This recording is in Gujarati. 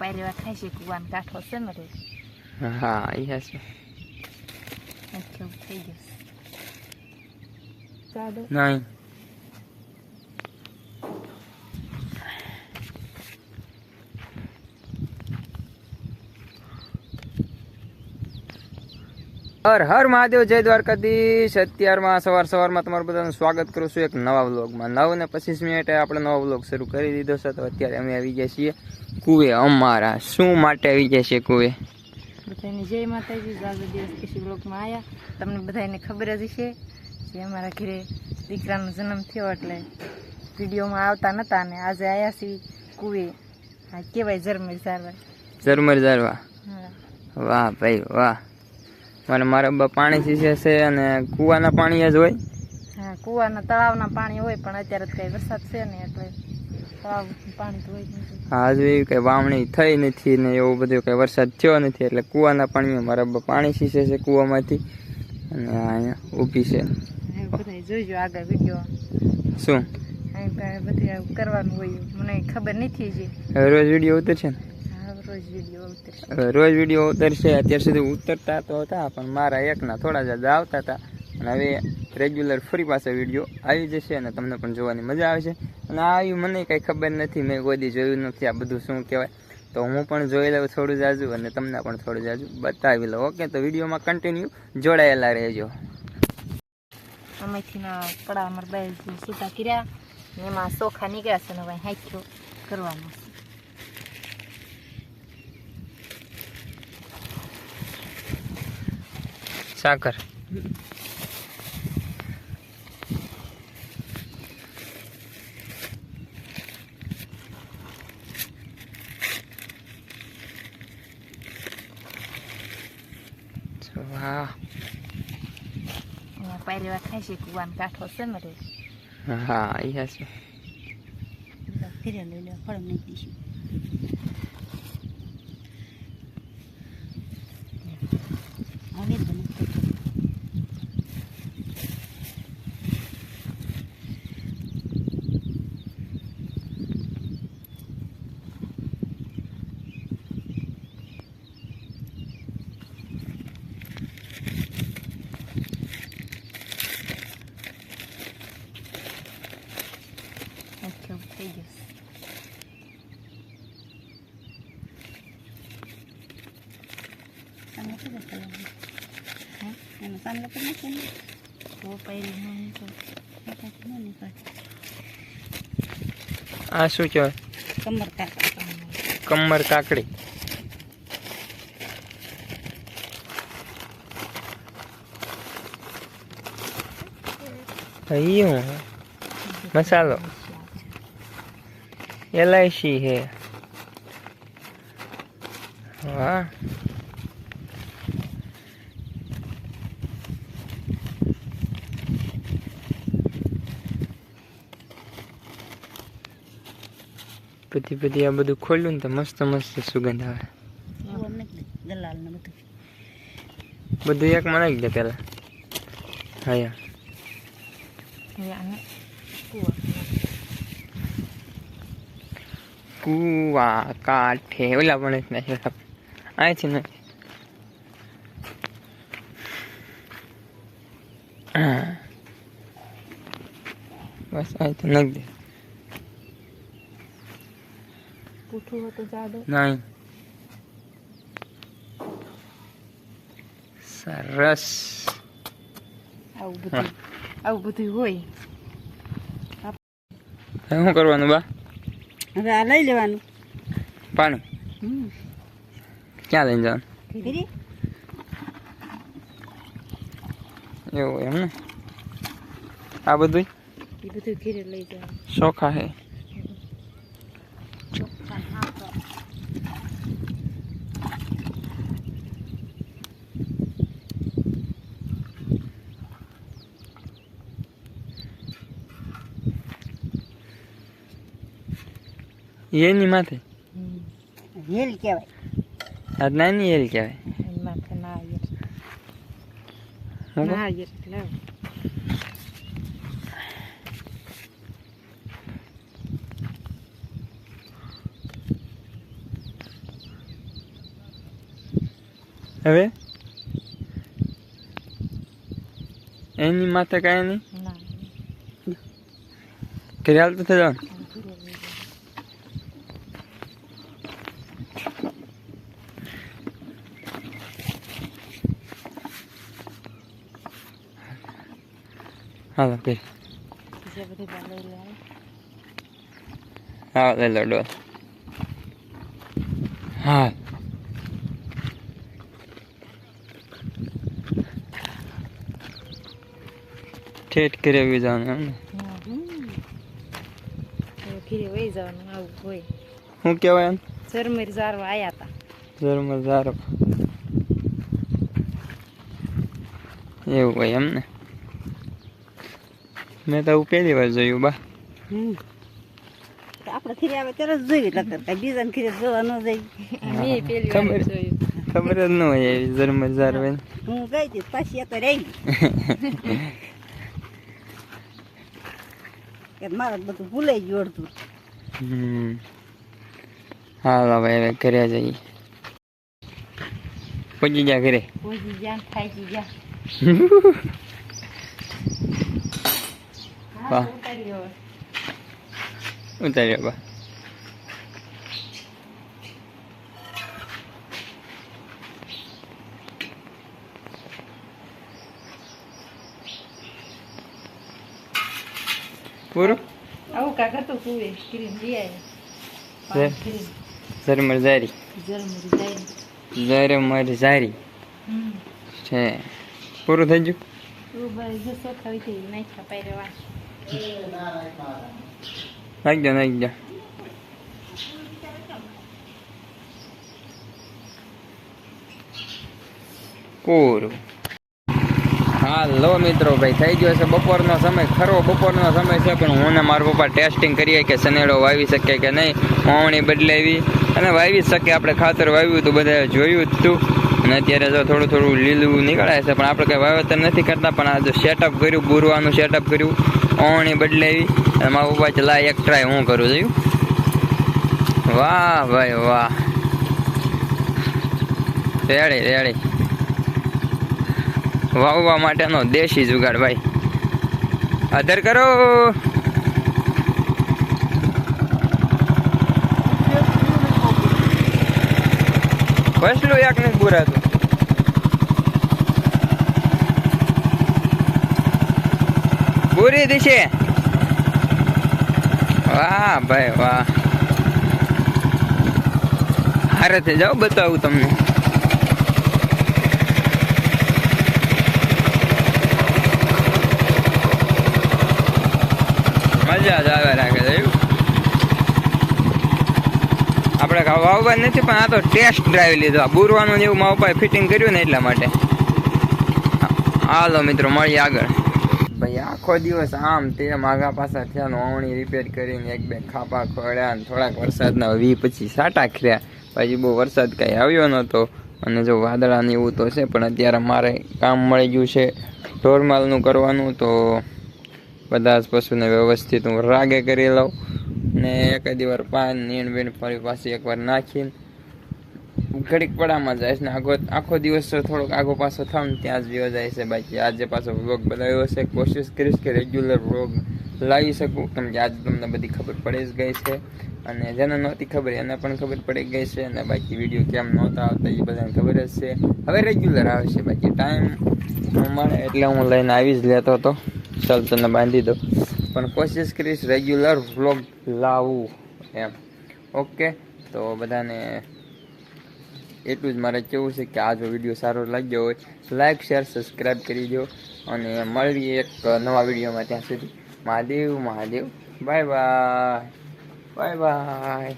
પાયરેવા ખાય છે કુવાનો કાંઠો છે ને હા એ હશે કેવું થઈ ગયું નહીં હર હર મહાદેવ જય દ્વારકાધીશ. અત્યારમાં સવાર સવારમાં તમારું બધાનું સ્વાગત કરું છું એક નવા વ્લોગમાં. નવ ને પચીસ મિનિટે આપણે નવો વ્લોગ શરૂ કરી દીધો છે તો અત્યારે અમે આવી ગયા છીએ. કુવે અમારા. શું માટે આવી ગયા છે કુવે? બધાને જય માતાજી. આજે દિવસ કૃષિ બ્લોકમાં આવ્યા તમને બધાને ખબર જ છે કે અમારા ઘરે દીકરાનો જન્મ થયો એટલે વિડીયોમાં આવતા નહોતા ને આજે આવ્યા છીએ કુએ હા કહેવાય ઝરમર ઝારવા. ઝરમર ઝારવા? વાહ ભાઈ વાહ. મારે મારા બા પાણી સીસે છે અને કુવાના પાણી જ હોય? હા કુવાના તળાવના પાણી હોય પણ અત્યારે તો કઈ વરસાદ છે ને એટલે હા હજુ એવી કઈ વાવણી થઈ નથી ને એવું બધું કઈ વરસાદ થયો નથી એટલે કુવાના પાણીમાં મારા બા પાણી સીસે છે કુવામાંથી અને અહીંયા ઊભી છે. જોઈજો આગળ વીડિયો. શું? બધું કરવાનું હોય મને ખબર નથી રોજ વીડિયો ઉતરશે ને? રોજ વીડિયો ઉતરશે. રોજ વીડિયો ઉતરશે અત્યાર સુધી ઉતરતા તો હતા પણ મારા એકના થોડા જ આવતા હતા. અને હવે રેગ્યુલર ફરી પાસે વીડિયો આવી જશે અને તમને પણ જોવાની મજા આવશે. અને આવ્યું મને કંઈ ખબર નથી મેં કોઈ દી જોયું નથી આ બધું શું કહેવાય. તો હું પણ જોઈ લઉં થોડું જાજુ અને તમને પણ થોડું જાજુ બતાવી લઉં. ઓકે તો વિડીયોમાં કન્ટિન્યુ જોડાયેલા રહેજો. અમેથી કડા અમારા બાઈ સૂતા કર્યા એમાં ચોખા નીકળ્યા છે ને ભાઈ હાખ્યો કરવાનો છે. સાકર. વાહ પાયરેવા ખાય છે કુવાનો કાંઠો છે મરે હા એ હશે ફેરે લઈ લે ફળ નહીં દઈશું હવે બને કેવું થઈ ગયું સામે શું કરવાનું હે એનો સામનો કરી નાખે ને તો પહેરી નહીં તો એકાથી ન નીકળે આ શું કહેવાય કમર કાકા કમર કાકડી અહીં હું મસાલો એલઆઈસી હે. વાહ. પછી બધી આ બધું ખોલ્યું ને તો મસ્ત મસ્ત સુગંધ આવે. બધું એક માં નાખી દે પેલા. હા કુવા કાઠે ઓલા પણ નાખી અહીંથી હા. બસ અહીંથી નાખી દે પૂઠું હતું જાડો. નહીં સરસ. આવું બધું આવું બધું હોય. શું કરવાનું બા? હવે આ લઈ લેવાનું. પાણી? ક્યાં લઈને જવાનું? એવું એમ ને? આ બધું એ બધું ઘીરે લઈ જવાનું. ચોખા હે. એની માથે? હેલ કહેવાય. આ નાની હેલ કહેવાય. માથે. હવે? એની માથે કાંઈ નહીં? ઘરે હાલતું થઈ જવાનું હાલો કે હા લઈ લો ડોલ હા. ઠેઠ ઘરે આવી જવાનું એમ ને? ઘીરે વહી જવાનું આવું હોય શું કહેવાય એમ? ઝરમર ઝારવા આવ્યા હતા ઝરમર ઝારો. એવું હોય એમ ને? મેં તો પહેલી વાર જોયું બા. આપણે ખીરે આવે તરત જોઈ લગર કઈ બીજાને ખીરે જોવા ન જાય મેં ખબર. વાર જોયું. ખબર જ ન હોય એવી ઝરમર ઝારો હોય ને. હું ગઈ હતી પાછી એક રહી કે મારે બધું ભૂલાઈ ગયું અડધું. હમ. હાલો હવે હવે ઘરે જઈએ. પહોંચી ગયા ઘરે. પહોંચી જ્યાં ખાઈ ગયા. વાહ. ઉતારી બા. પૂરું? આવું કાકા તો કુવે ક્રીમ લઈ ઝરમર જાય ઝરમર ઝારી હમ. છે. પૂરું થઈ ગયું? ભાઈ જો સોખા થઈ નાખ્યા પહેરવા નાખી દો નાખી દો પૂરું. હાલો મિત્રો, ભાઈ, થઈ ગયો છે બપોરનો સમય. ખરો, બપોરનો સમય છે, પણ હું મારા પપ્પા ટેસ્ટિંગ કરીએ કે સનેડો વાવી શકે કે નહીં. વાવણી બદલાવી. અને વાવી શકે આપણે ખાતર વાવ્યું હતું બધા જોયું જ હતું. અને અત્યારે જો થોડું થોડું લીલું નીકળાય છે, પણ આપણે કંઈ વાવેતર નથી કરતા, પણ આ જો સેટઅપ કર્યું, બુરવાનું સેટઅપ કર્યું, ઓણી બદલાવી, અને મારા છે એક ટ્રાય હું કરું, જોયું? વાહ ભાઈ વાહ. રેડી રેડી વાવવા માટેનો દેશી જુગાડ, ભાઈ. આદર કરો. વસલું એક ને પૂરાતું પૂરી દિશે વાહ ભાઈ વાહ હારે જાઓ બતાવું તમને મજા જ આવે રાખે છે એવું. આપણે વાવવા નથી, પણ આ તો ટેસ્ટ ડ્રાઈવ લીધો. બુરવાનું એવું મારા પપ્પાએ ફિટિંગ કર્યું ને એટલા માટે. હાલો મિત્રો, મળીએ આગળ. ભાઈ, આખો દિવસ આમ તેમ આગા પાછા થયા ઓવણી રિપેર કરીને એક બે ખાપા ખોડ્યા અને થોડાક વરસાદના વી પછી સાટા ખર્યા. પછી બહુ વરસાદ કાંઈ આવ્યો નહોતો. અને જો વાદળાને એવું તો છે, પણ અત્યારે મારે કામ મળી ગયું છે ઢોરમાલનું કરવાનું, તો બધા જ પશુને વ્યવસ્થિત હું રાગે કરી લઉં. ને એક વાર પાન, નીણ બીણ ફરી પાછી એકવાર નાખીને. ઘડીક પડામાં જાય છે ને આખો આખો દિવસ તો થોડોક આગો પાછો થાવ ને ત્યાં જ વ્યો જાય છે. બાકી આજે પાછો વ્લોગ બનાવ્યો છે. કોશિશ કરીશ કે રેગ્યુલર વ્લોગ લાવી શકું. કેમ કે આજે તમને બધી ખબર પડી જ ગઈ છે. અને જેને નહોતી ખબર એને પણ ખબર પડી ગઈ છે. અને બાકી વીડિયો કેમ નહોતા આવતા એ બધાને ખબર જ છે. હવે રેગ્યુલર આવે છે. બાકી ટાઈમ મળે એટલે હું લઈને આવી જ લેતો હતો ચાલ તને બાંધી દો પણ કોશિશ કરીશ રેગ્યુલર વ્લોગ લાવું એમ. ઓકે તો બધાને એટલું જ મારે કેવું છે કે આજનો વીડિયો સારો લાગ્યો હોય લાઇક શેર સબસ્ક્રાઈબ કરી દો અને મળીએ એક નવા વિડીયોમાં ત્યાં સુધી. Mahadev Mahadev. Bye bye bye bye